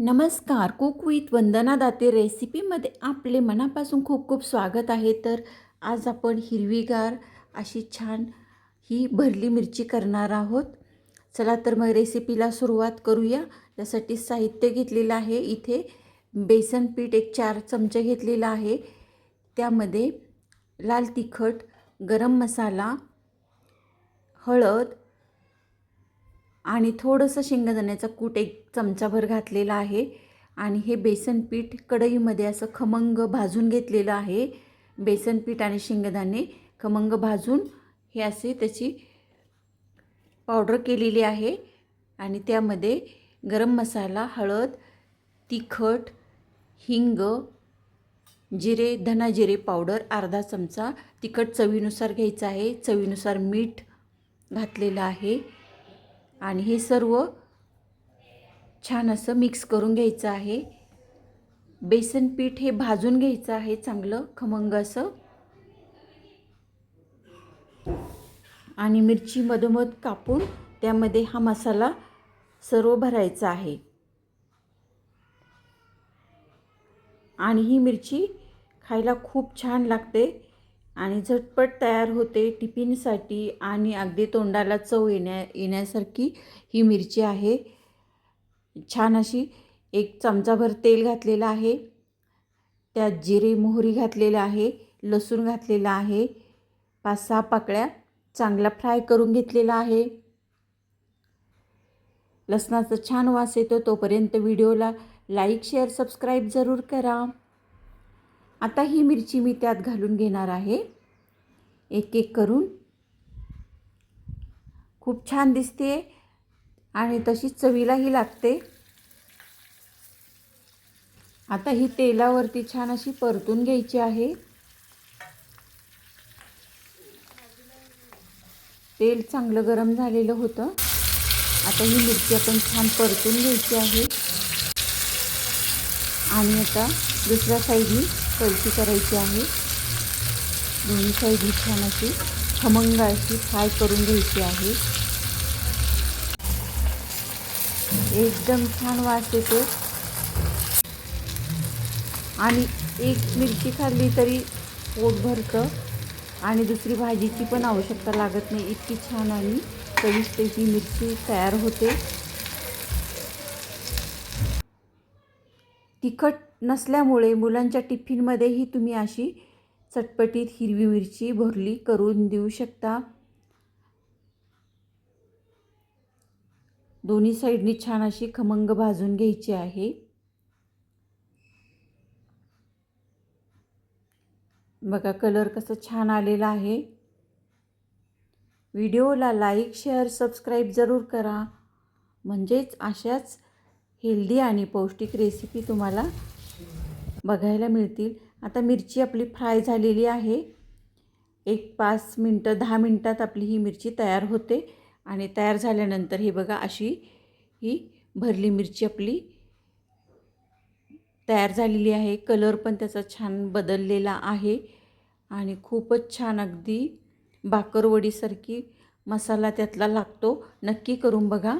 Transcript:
नमस्कार cook with Vandana Date रेसिपीमध्ये आपले मनापासून खूप खूप स्वागत आहे. तर आज आपण हिरवीगार अशी छान ही भरली मिरची करणार आहोत. चला तर मग रेसिपीला सुरुवात करूया. त्यासाठी साहित्य घेतलेलं आहे. इथे बेसन पीठ एक चार चमचे घेतलेलं आहे. त्यामध्ये लाल तिखट गरम मसाला हळद आणि थोडंसं शेंगदाण्याचा कूट एक चमचाभर घातलेला आहे. आणि हे बेसन पीठ कढईमध्ये असं खमंग भाजून घेतलेलं आहे. बेसन पीठ आणि शेंगदाणे खमंग भाजून हे असे त्याची पावडर केलेली आहे. आणि त्यामध्ये गरम मसाला हळद तिखट हिंग जिरे धना जिरे पावडर अर्धा चमचा तिखट चवीनुसार घ्यायचं आहे. चवीनुसार मीठ घातलेलं आहे. आणि हे सर्व छान असं मिक्स करून घ्यायचं आहे. बेसन पीठ हे भाजून घ्यायचं आहे चांगलं खमंग असं. आणि मिरची मधोमध कापून त्यामध्ये हा मसाला सर्व भरायचा आहे. आणि ही मिरची खायला खूप छान लागते. आणि झटपट तयार होते टिफिनसाठी आणि अगदी तोंडाला चव येण्या येण्यासारखी ही मिरची आहे. छान अशी एक चमचाभर तेल घातलेलं आहे. त्यात जिरे मोहरी घातलेलं आहे लसूण घातलेला आहे. पाच सहा पाकळ्या चांगला फ्राय करून घेतलेला आहे. लसणाचा छान वास येतो तोपर्यंत व्हिडिओला लाईक शेअर सबस्क्राईब जरूर करा. आता ही मिरची मी त्यात घालून घेणार आहे. एक एक करून. खूप छान दिसते आणि तशीच चवीलाही लागते. आता ही तेलावरती छान अशी परतून घ्यायची आहे. तेल चांगलं गरम झालेलं होतं. आता ही मिरची आपण छान परतून घ्यायची आहे. आणि आता दुसऱ्या साईडनी कळची करायची आहे. दोन्ही साईड छान अशी खमंग अशी फ्राय करून घ्यायची आहे. एकदम छान वास येतो आणि एक मिरची खाल्ली तरी पोट भरतं. आणि दुसरी भाजीची पण आवश्यकता लागत नाही. इतकी छान आणि चविष्ट ही मिरची तयार होते. तिखट नसल्यामुळे मुलांच्या टिफिनमध्येही तुम्ही अशी चटपटीत हिरवी मिरची भरली करून देऊ शकता. दोन्ही साईडनी छान अशी खमंग भाजून घ्यायची आहे. बघा कलर कसं छान आलेला आहे. व्हिडिओला लाईक शेअर सबस्क्राईब जरूर करा. म्हणजेच अशाच हेल्दी आणि पौष्टिक रेसिपी तुम्हाला बघायला मिळतील. आता मिरची आपली फ्राय झालेली आहे. एक पाच मिनटं दहा मिनटात आपली ही मिरची तयार होते. आणि तयार झाल्यानंतर हे बघा अशी ही भरली मिरची आपली तयार झालेली आहे. कलर पण त्याचा छान बदललेला आहे. आणि खूपच छान अगदी बाकरवडीसारखी मसाला त्यातला लागतो. नक्की करून बघा.